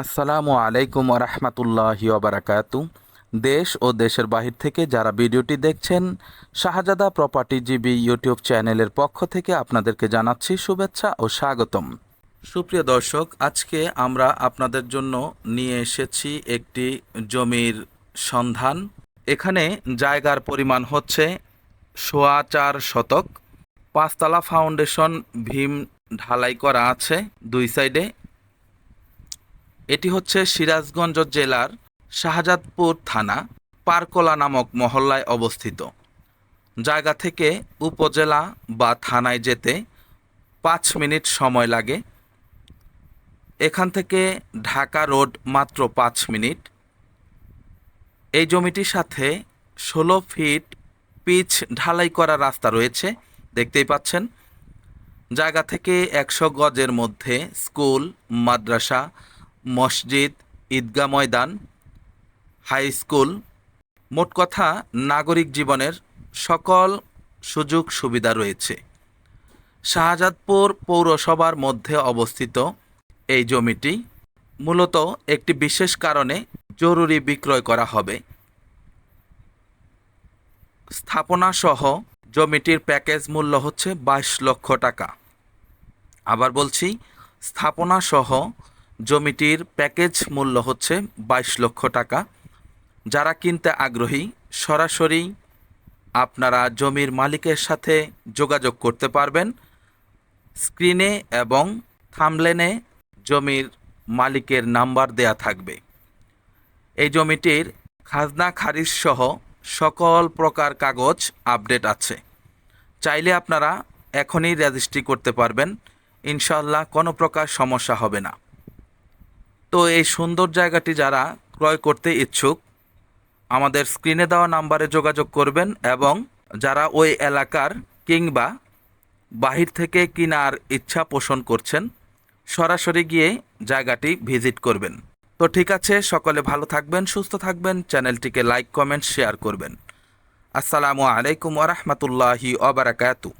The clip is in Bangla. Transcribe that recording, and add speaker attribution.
Speaker 1: আসসালামু আলাইকুম রহমতুল্লাহি ওবরাকাতু দেশ ও দেশের বাহির থেকে যারা ভিডিওটি দেখছেন, শাহজাদা প্রপার্টি জিবি ইউটিউব চ্যানেলের পক্ষ থেকে আপনাদেরকে জানাচ্ছি শুভেচ্ছা ও স্বাগতম। সুপ্রিয় দর্শক, আজকে আমরা আপনাদের জন্য নিয়ে এসেছি একটি জমির সন্ধান। এখানে জায়গার পরিমাণ হচ্ছে সোয়া চার শতক। পাঁচতলা ফাউন্ডেশন ভীম ঢালাই করা আছে দুই সাইডে। এটি হচ্ছে সিরাজগঞ্জ জেলার শাহজাদপুর থানা পারকোলা নামক মহল্লায় অবস্থিত। জায়গা থেকে উপজেলা বা থানায় যেতে পাঁচ মিনিট সময় লাগে। এখান থেকে ঢাকা রোড মাত্র পাঁচ মিনিট। এই জমিটির সাথে ষোলো ফিট পিচ ঢালাই করা রাস্তা রয়েছে, দেখতেই পাচ্ছেন। জায়গা থেকে একশো গজের মধ্যে স্কুল, মাদ্রাসা মসজিদ, ঈদগাহ ময়দান, হাই স্কুল, মোট কথা নাগরিক জীবনের সকল সুযোগ সুবিধা রয়েছে। শাহজাদপুর পৌরসভার মধ্যে অবস্থিত এই জমিটি মূলত একটি বিশেষ কারণে জরুরি বিক্রয় করা হবে। স্থাপনা সহ জমিটির প্যাকেজ মূল্য হচ্ছে বাইশ লক্ষ টাকা। আবার বলছি স্থাপনা সহ জমিটির প্যাকেজ মূল্য হচ্ছে বাইশ লক্ষ টাকা। যারা কিনতে আগ্রহী, সরাসরি আপনারা জমির মালিকের সাথে যোগাযোগ করতে পারবেন। স্ক্রিনে এবং থামলেনে জমির মালিকের নাম্বার দেয়া থাকবে। এই জমিটির খাজনা খারিজ সহ সকল প্রকার কাগজ আপডেট আছে। চাইলে আপনারা এখনই রেজিস্ট্রি করতে পারবেন। ইনশাল্লাহ কোনো প্রকার সমস্যা হবে না। তো এই সুন্দর জায়গাটি যারা ক্রয় করতে ইচ্ছুক, আমাদের স্ক্রিনে দেওয়া নাম্বারে যোগাযোগ করবেন এবং যারা ওই এলাকার কিংবা বাহির থেকে কেনার ইচ্ছা পোষণ করছেন, সরাসরি গিয়ে জায়গাটি ভিজিট করবেন। তো ঠিক আছে, সকলে ভালো থাকবেন, সুস্থ থাকবেন, চ্যানেলটিকে লাইক, কমেন্ট, শেয়ার করবেন। আসসালামু আলাইকুম ওরহমতুল্লাহি অবরাকাতু